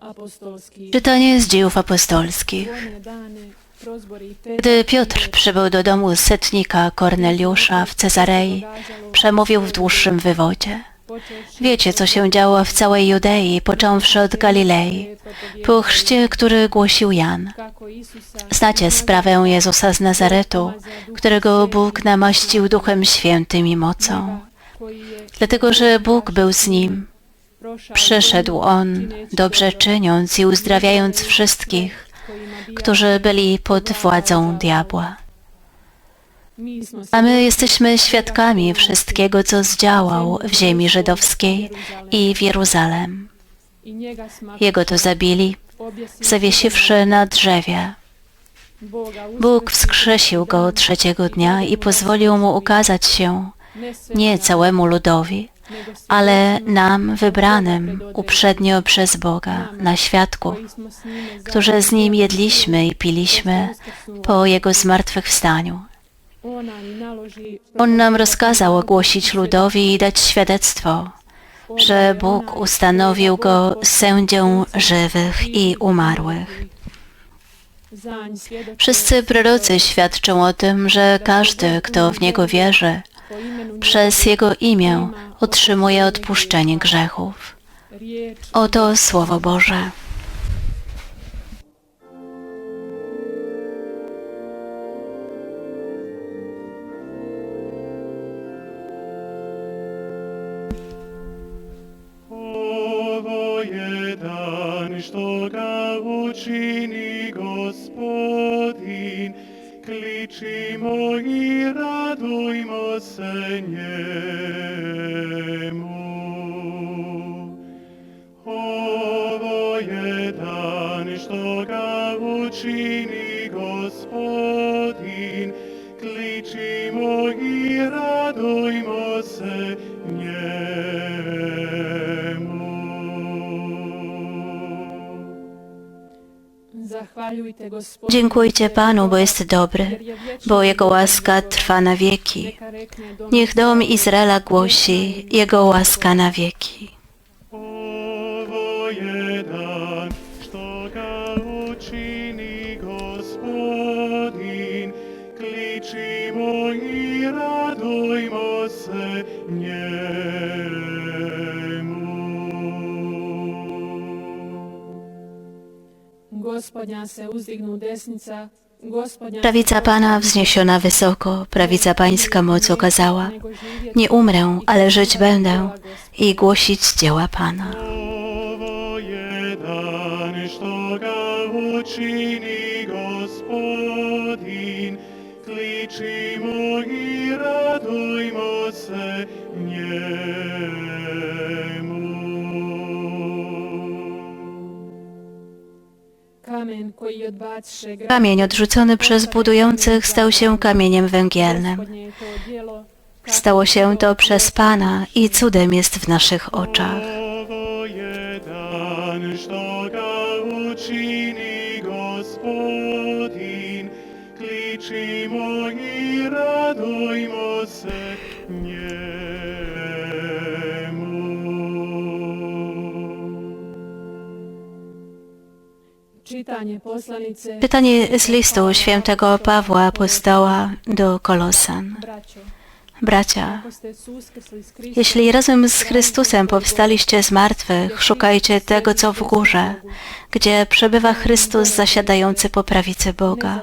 Apostolskih. Czytanie z dziejów apostolskich. Gdy Piotr przybył do domu setnika Korneliusza w Cezarei, przemówił w dłuższym wywodzie. Wiecie, co się działo w całej Judei, począwszy od Galilei, po chrzcie, który głosił Jan. Znacie sprawę Jezusa z Nazaretu, którego Bóg namaścił Duchem Świętym i mocą. Dlatego, że Bóg był z nim, przyszedł On, dobrze czyniąc i uzdrawiając wszystkich, którzy byli pod władzą diabła. A my jesteśmy świadkami wszystkiego, co zdziałał w ziemi żydowskiej i w Jeruzalem. Jego to zabili, zawiesiwszy na drzewie. Bóg wskrzesił go trzeciego dnia i pozwolił mu ukazać się nie całemu ludowi, ale nam wybranym uprzednio przez Boga na njime którzy z nim jedliśmy i piliśmy po jego zmartwychwstaniu. On nam rozkazał ogłosić ludowi i dać świadectwo, że Bóg ustanowił go sędzią żywych i umarłych. Wszyscy prorocy świadczą o tym, że każdy, kto w Niego wierzy, przez Jego imię otrzymuje odpuszczenie grzechów. Oto Słowo Boże. Što ga učini gospodin, kličimo i se njemu. Ovo je što ga učini gospodin, kličimo i radujmo se Dziękujcie Panu, bo jest dobry, bo Jego łaska trwa na wieki. Niech dom Izraela głosi Jego łaska na wieki. Gospodnja se uzdignu desnica, Prawica Pana wzniesiona wysoko, prawica Pańska moc okazała. Nie umrę, ale żyć będę i głosić dzieła Pana. Kamień odrzucony przez budujących stał się kamieniem węgielnym. Stało się to przez Pana i cudem jest w naszych oczach. Gospodin, i radujmo Czytanie z listu świętego Pawła apostoła do Kolosan. Bracia, jeśli razem z Chrystusem powstaliście z martwych, szukajcie tego, co w górze, gdzie przebywa Chrystus zasiadający po prawicy Boga.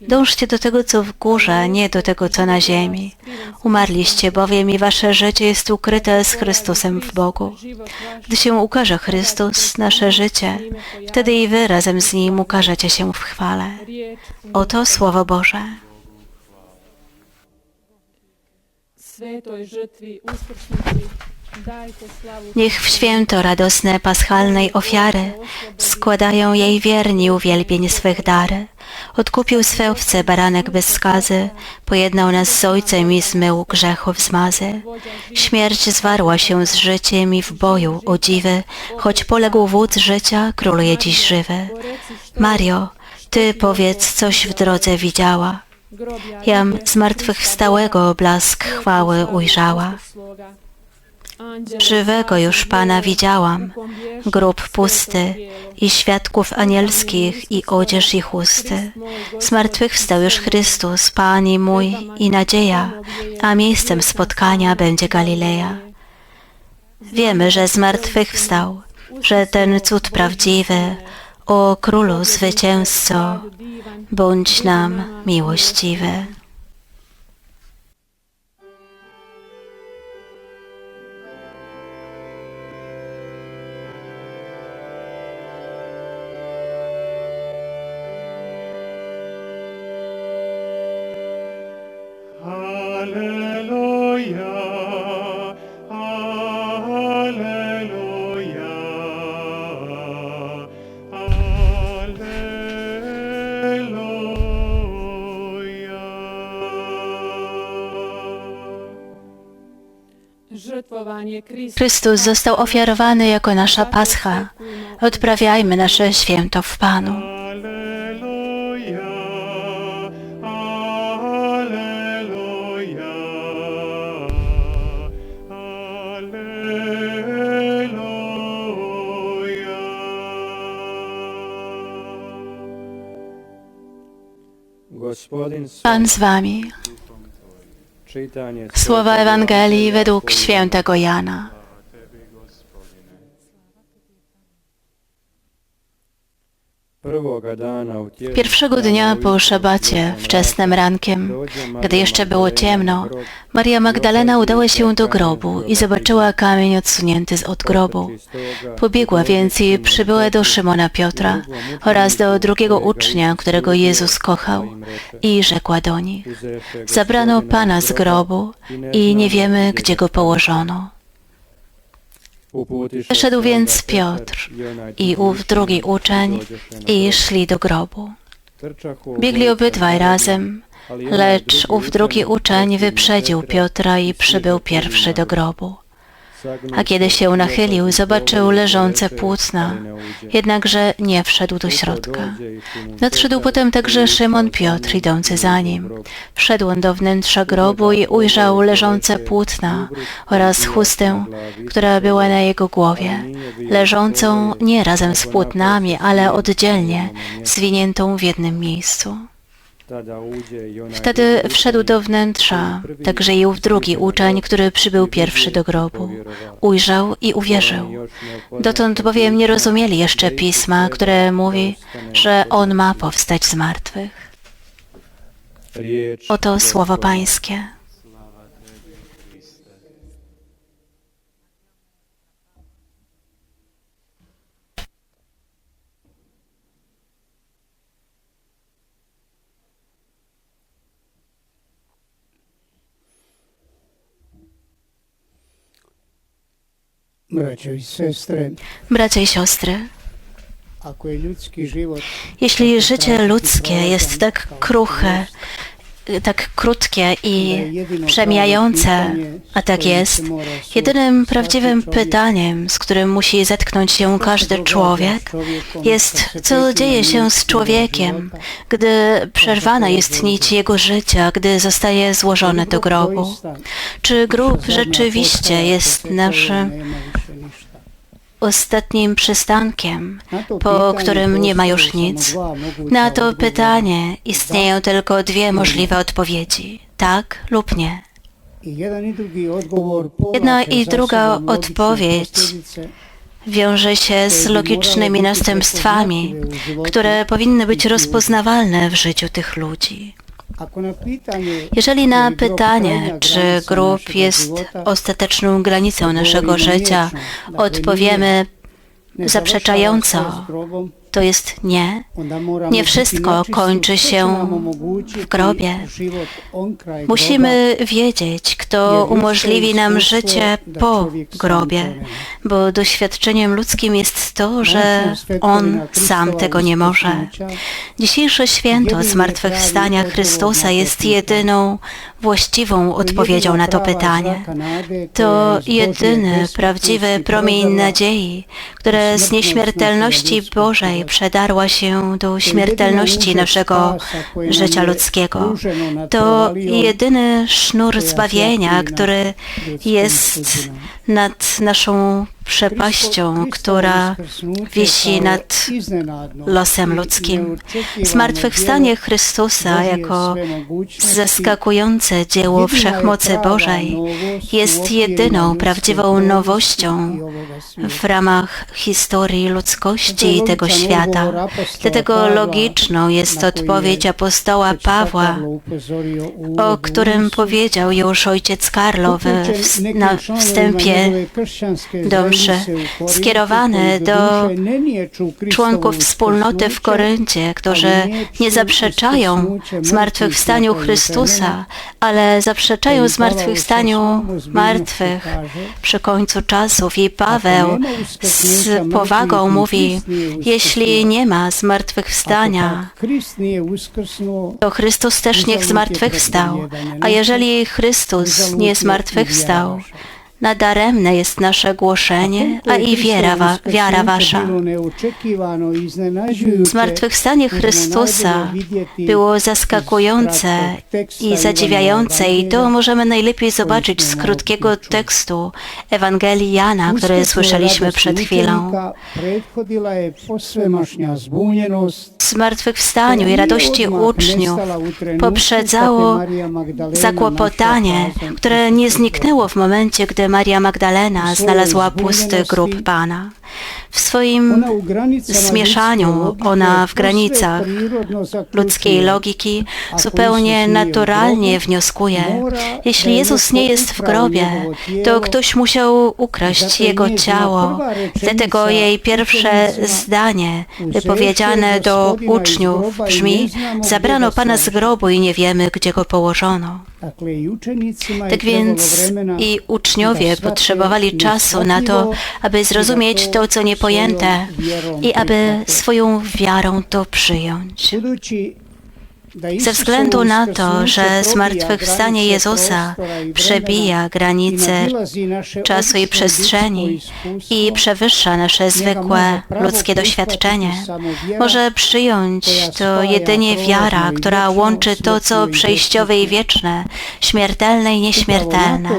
Dążcie do tego, co w górze, nie do tego, co na ziemi. Umarliście bowiem i wasze życie jest ukryte z Chrystusem w Bogu. Gdy się ukaże Chrystus, nasze życie, wtedy i wy razem z Nim ukażecie się w chwale. Oto Słowo Boże. Niech w święto radosne paschalnej ofiary składają jej wierni uwielbień swych dary. Odkupił swe owce baranek bez skazy, pojednał nas z Ojcem i zmył grzechów zmazy. Śmierć zwarła się z życiem i w boju, o dziwy, choć poległ wódz życia, króluje dziś żywy. Mario, Ty powiedz, coś w drodze widziała. Jam zmartwychwstałego blask chwały ujrzała. Żywego już Pana widziałam, grób pusty i świadków anielskich i odzież ich usty. Zmartwychwstał już Chrystus, Pan i mój i nadzieja, a miejscem spotkania będzie Galileja. Wiemy, że zmartwychwstał, że ten cud prawdziwy, o Królu zwycięzco, bądź nam miłościwy. Chrystus został ofiarowany jako nasza pascha. Odprawiajmy nasze święto w Panu. Alleluja, Alleluja, Alleluja. Gospodin s- Pan z wami. Słowa Ewangelii według świętego Jana. Pierwszego dnia po szabacie, wczesnym rankiem, gdy jeszcze było ciemno, Maria Magdalena udała się do grobu i zobaczyła kamień odsunięty z od grobu. Pobiegła więc i przybyła do Szymona Piotra oraz do drugiego ucznia, którego Jezus kochał i rzekła do nich, zabrano Pana z grobu i nie wiemy, gdzie go położono. Wyszedł więc Piotr i ów drugi uczeń i szli do grobu. Biegli obydwaj razem, lecz ów drugi uczeń wyprzedził Piotra i przybył pierwszy do grobu. A kiedy się nachylił, zobaczył leżące płótna, jednakże nie wszedł do środka. Nadszedł potem także Szymon Piotr, idący za nim. Wszedł on do wnętrza grobu i ujrzał leżące płótna oraz chustę, która była na jego głowie, leżącą nie razem z płótnami, ale oddzielnie, zwiniętą w jednym miejscu. Wtedy wszedł do wnętrza, także i ów drugi uczeń, który przybył pierwszy do grobu. Ujrzał i uwierzył. Dotąd bowiem nie rozumieli jeszcze pisma, które mówi, że on ma powstać z martwych. Oto słowo Pańskie. Braćo i sestre, Bracia i siostry, jeśli życie ludzkie jest tak kruche, tak krótkie i przemijające, a tak jest, jedynym prawdziwym pytaniem, z którym musi zetknąć się każdy człowiek, jest, co dzieje się z człowiekiem, gdy przerwana jest nić jego życia, gdy zostaje złożony do grobu. Czy grób rzeczywiście jest naszym ostatnim przystankiem, po którym nie ma już nic? Na to pytanie istnieją tylko dwie możliwe odpowiedzi: tak lub nie. Jedna i druga odpowiedź Wiąże się z logicznymi następstwami, które powinny być rozpoznawalne w życiu tych ludzi. Jeżeli na pytanie, czy grób jest ostateczną granicą naszego życia, odpowiemy zaprzeczająco, to jest nie, nie wszystko kończy się w grobie. Musimy wiedzieć, kto umożliwi nam życie po grobie, bo doświadczeniem ludzkim jest to, że On sam tego nie może. Dzisiejsze święto zmartwychwstania Chrystusa jest jedyną właściwą odpowiedzią na to pytanie. To jedyny prawdziwy promień nadziei, które z nieśmiertelności Bożej przedarła się do śmiertelności naszego życia ludzkiego. To jedyny sznur zbawienia, który jest nad naszą przepaścią, która wisi nad losem ludzkim. Zmartwychwstanie Chrystusa jako zaskakujące dzieło wszechmocy Bożej jest jedyną prawdziwą nowością w ramach historii ludzkości i tego świata. Dlatego logiczną jest odpowiedź apostoła Pawła, o którym powiedział już ojciec Karlo w, na wstępie do mszy, skierowany do członków wspólnoty w Koryncie, którzy nie zaprzeczają zmartwychwstaniu Chrystusa, ale zaprzeczają zmartwychwstaniu martwych przy końcu czasów. I Paweł z powagą mówi, jeśli nie ma zmartwychwstania, to Chrystus też niech zmartwychwstał. A jeżeli Chrystus nie zmartwychwstał, nadaremne jest nasze głoszenie, a i wiara, wa, wiara wasza. Zmartwychwstanie Chrystusa było zaskakujące i zadziwiające i to możemy najlepiej zobaczyć z krótkiego tekstu Ewangelii Jana, który słyszeliśmy przed chwilą. Zmartwychwstaniu i radości uczniów poprzedzało zakłopotanie, które nie zniknęło w momencie, gdy Maria Magdalena znalazła pusty grób Pana. W swoim zmieszaniu ona w granicach ludzkiej logiki zupełnie naturalnie wnioskuje, jeśli Jezus nie jest w grobie, to ktoś musiał ukraść Jego ciało. Dlatego jej pierwsze zdanie wypowiedziane do uczniów brzmi, zabrano Pana z grobu i nie wiemy, gdzie Go położono. Tak więc i uczniowie potrzebowali czasu na to, aby zrozumieć to, co niepojęte i aby swoją wiarą to przyjąć. Ze względu na to, że zmartwychwstanie Jezusa przebija granice czasu i przestrzeni i przewyższa nasze zwykłe ludzkie doświadczenie, może przyjąć to jedynie wiara, która łączy to, co przejściowe i wieczne, śmiertelne i nieśmiertelne.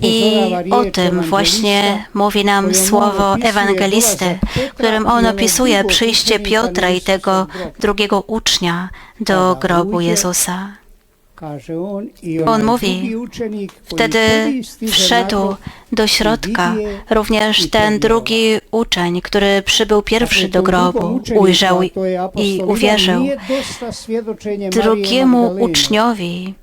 I o tym właśnie mówi nam słowo ewangelisty, którym on opisuje przyjście Piotra i tego drugiego ucznia do grobu Jezusa. On mówi, wtedy wszedł do środka również ten drugi uczeń, który przybył pierwszy do grobu, ujrzał i uwierzył. Drugiemu uczniowi,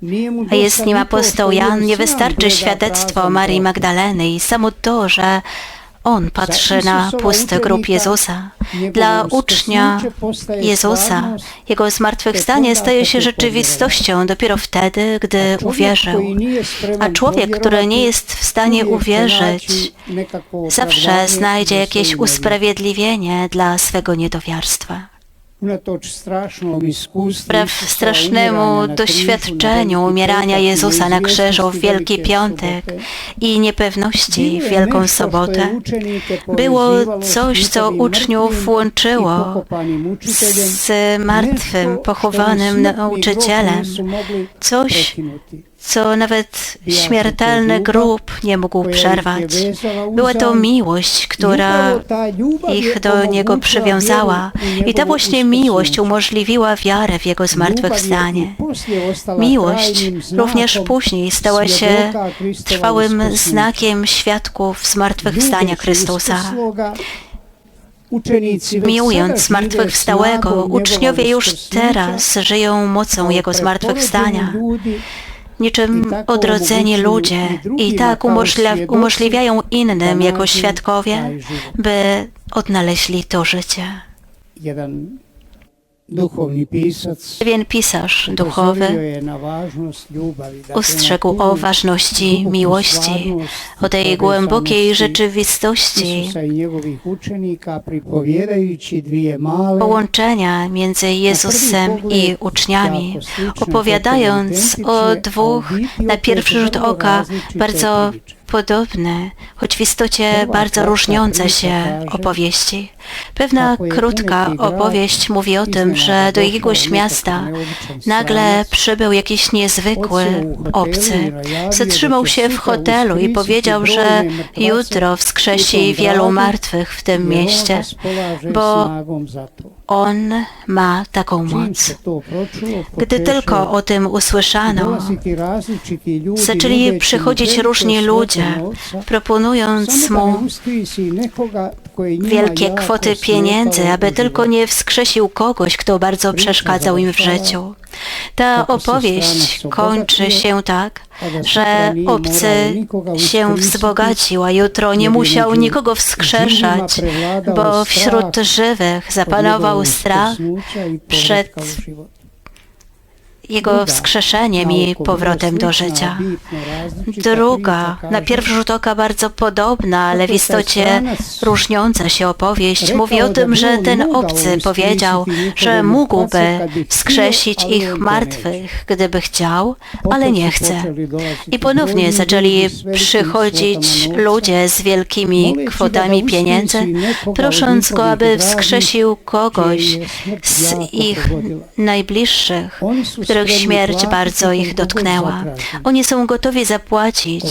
a jest nim apostoł Jan, nie wystarczy świadectwo Marii Magdaleny i samo to, że on patrzy na pusty grób Jezusa. Dla ucznia Jezusa jego zmartwychwstanie staje się rzeczywistością dopiero wtedy, gdy uwierzył. A człowiek, który nie jest w stanie uwierzyć, zawsze znajdzie jakieś usprawiedliwienie dla swego niedowiarstwa. Wbrew strasznemu doświadczeniu umierania Jezusa na krzyżu w Wielki Piątek i niepewności w Wielką Sobotę, było coś, co uczniów łączyło z martwym, pochowanym nauczycielem. Coś, co nawet śmiertelny grób nie mógł przerwać. Była to miłość, która ich do Niego przywiązała i ta właśnie miłość umożliwiła wiarę w Jego zmartwychwstanie. Miłość również później stała się trwałym znakiem świadków zmartwychwstania Chrystusa. Miłując zmartwychwstałego, uczniowie już teraz żyją mocą Jego zmartwychwstania niczym odrodzeni ludzie i tak umożliwiają innym jako świadkowie, by odnaleźli to życie. Pewien pisarz duchowy ustrzegł o ważności miłości, o tej głębokiej rzeczywistości. Połączenia między Jezusem i uczniami, opowiadając o dwóch na pierwszy rzut oka bardzo podobne, choć w istocie bardzo różniące się opowieści. Pewna krótka opowieść mówi o tym, że do jakiegoś miasta nagle przybył jakiś niezwykły obcy. Zatrzymał się w hotelu i powiedział, że jutro wskrzesi wielu martwych w tym mieście, bo on ma taką moc. Gdy tylko o tym usłyszano, zaczęli przychodzić różni ludzie, proponując mu wielkie kwoty pieniędzy, aby tylko nie wskrzesił kogoś, kto bardzo przeszkadzał im w życiu. Ta opowieść kończy się tak, że obcy się wzbogacił, a jutro nie musiał nikogo wskrzeszać, bo wśród żywych zapanował strach przed jego wskrzeszeniem i powrotem do życia. Druga, na pierwszy rzut oka bardzo podobna, ale w istocie różniąca się opowieść, mówi o tym, że ten obcy powiedział, że mógłby wskrzesić ich martwych, gdyby chciał, ale nie chce. I ponownie zaczęli przychodzić ludzie z wielkimi kwotami pieniędzy, prosząc go, aby wskrzesił kogoś z ich najbliższych, których śmierć bardzo ich dotknęła. Oni są gotowi zapłacić,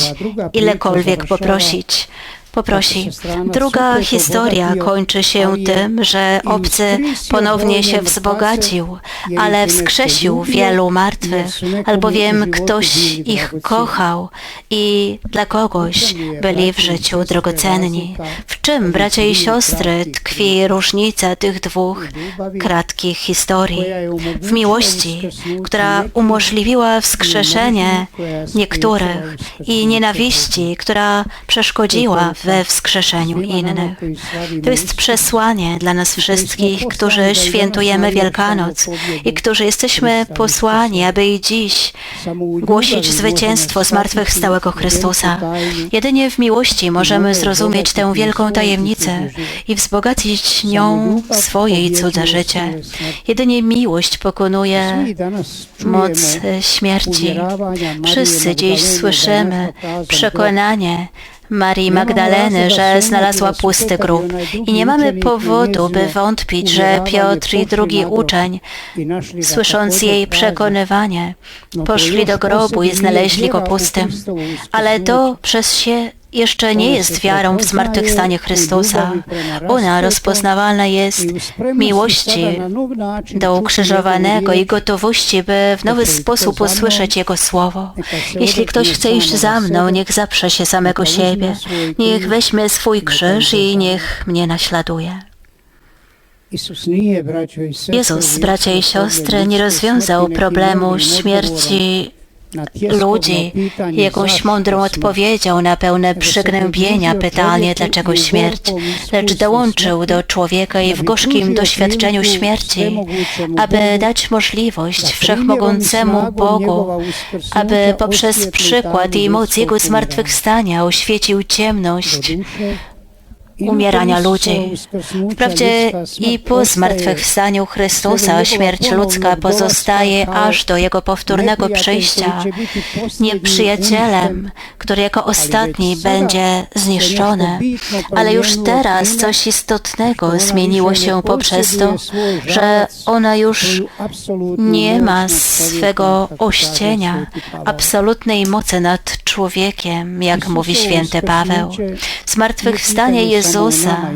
ilekolwiek poprosić. Poprosi. Druga historia kończy się tym, że obcy ponownie się wzbogacił, ale wskrzesił wielu martwych, albowiem ktoś ich kochał i dla kogoś byli w życiu drogocenni. W czym, bracia i siostry, tkwi różnica tych dwóch kratkich historii? W miłości, która umożliwiła wskrzeszenie niektórych i nienawiści, która przeszkodziła we wskrzeszeniu innych. To jest przesłanie dla nas wszystkich, którzy świętujemy Wielkanoc i którzy jesteśmy posłani, aby i dziś głosić zwycięstwo zmartwychwstałego Chrystusa. Jedynie w miłości możemy zrozumieć tę wielką tajemnicę i wzbogacić nią swoje i cudze życie. Jedynie miłość pokonuje moc śmierci. Wszyscy dziś słyszymy przekonanie, Marii Magdaleny, że znalazła pusty grób. I nie mamy powodu, by wątpić, że Piotr i drugi uczeń, słysząc jej przekonywanie, poszli do grobu i znaleźli go pustym. Ale to przez się jeszcze nie jest wiarą w zmartwychwstanie Chrystusa. Ona rozpoznawalna jest miłości do ukrzyżowanego i gotowości, by w nowy sposób usłyszeć Jego Słowo. Jeśli ktoś chce iść za mną, niech zaprze się samego siebie, niech weźmie swój krzyż i niech mnie naśladuje. Jezus, bracia i siostry, nie rozwiązał problemu śmierci ludzi jakąś mądrą odpowiedzią na pełne przygnębienia pytanie, dlaczego śmierć, lecz dołączył do człowieka i w gorzkim doświadczeniu śmierci, aby dać możliwość wszechmogącemu Bogu, aby poprzez przykład i moc Jego zmartwychwstania oświecił ciemność umierania ludzi. Wprawdzie i po zmartwychwstaniu Chrystusa śmierć ludzka pozostaje aż do Jego powtórnego przyjścia, nieprzyjacielem, który jako ostatni będzie zniszczony. Ale już teraz coś istotnego zmieniło się poprzez to, że ona już nie ma swego ościenia, absolutnej mocy nad człowiekiem, jak mówi święty Paweł. Zmartwychwstanie Jezusa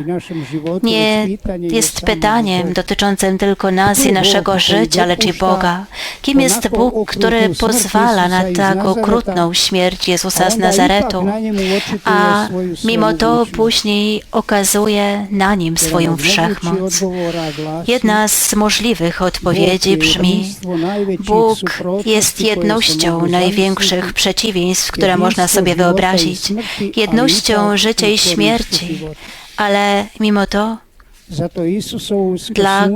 nie jest pytaniem dotyczącym tylko nas i naszego życia, lecz i Boga. Kim jest Bóg, który pozwala na tak okrutną śmierć Jezusa z Nazaretu, a mimo to później okazuje na nim swoją wszechmoc? Jedna z możliwych odpowiedzi brzmi, Bóg jest jednością największych przeciwieństw, które można sobie wyobrazić, jednością życia i śmierci, ale mimo to dla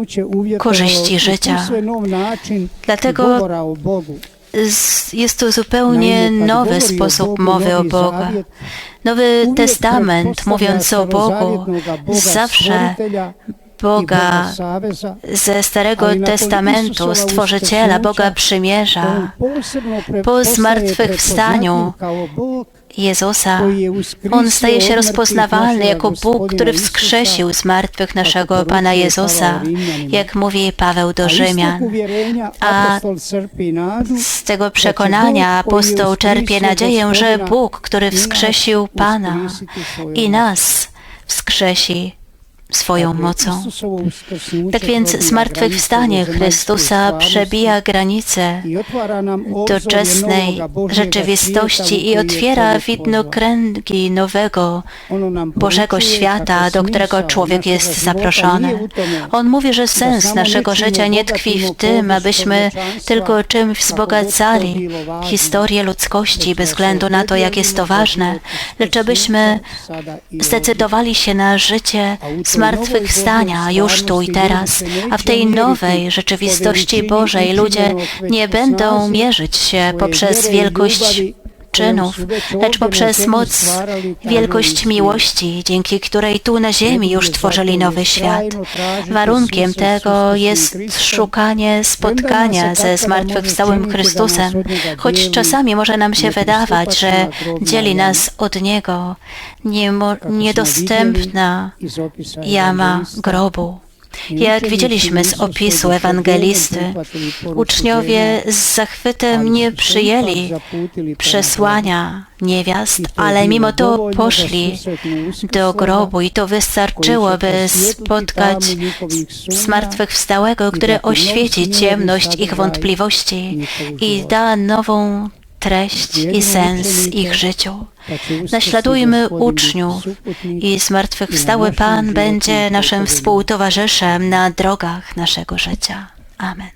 korzyści życia. Dlatego jest to zupełnie nowy sposób mowy o Bogu. Nowy Testament, mówiąc o Bogu, zawsze Boga ze Starego Testamentu, Stworzyciela, Boga Przymierza, po zmartwychwstaniu Jezusa, On staje się rozpoznawalny jako Bóg, który wskrzesił z martwych naszego Pana Jezusa, jak mówi Paweł do Rzymian. A Z tego przekonania apostoł czerpie nadzieję, że Bóg, który wskrzesił Pana i nas wskrzesi swoją mocą. Tak więc zmartwychwstanie Chrystusa przebija granice doczesnej rzeczywistości i otwiera widnokręgi nowego Bożego świata, do którego człowiek jest zaproszony. On mówi, że sens naszego życia nie tkwi w tym, abyśmy tylko czymś wzbogacali historię ludzkości bez względu na to, jak jest to ważne, lecz abyśmy zdecydowali się na życie zmartwychwstania już tu i teraz, a w tej nowej rzeczywistości Bożej. Ludzie nie będą mierzyć się poprzez wielkość czynów, lecz poprzez moc, wielkość miłości, dzięki której tu na ziemi już tworzyli nowy świat. Warunkiem tego jest szukanie spotkania ze zmartwychwstałym Chrystusem, choć czasami może nam się wydawać, że dzieli nas od Niego niedostępna jama grobu. Jak widzieliśmy z opisu ewangelisty, uczniowie z zachwytem nie przyjęli przesłania niewiast, ale mimo to poszli do grobu i to wystarczyło, by spotkać zmartwychwstałego, który oświeci ciemność ich wątpliwości i da nową treść i sens ich życiu. Naśladujmy uczniów i zmartwychwstały Pan będzie naszym współtowarzyszem na drogach naszego życia. Amen.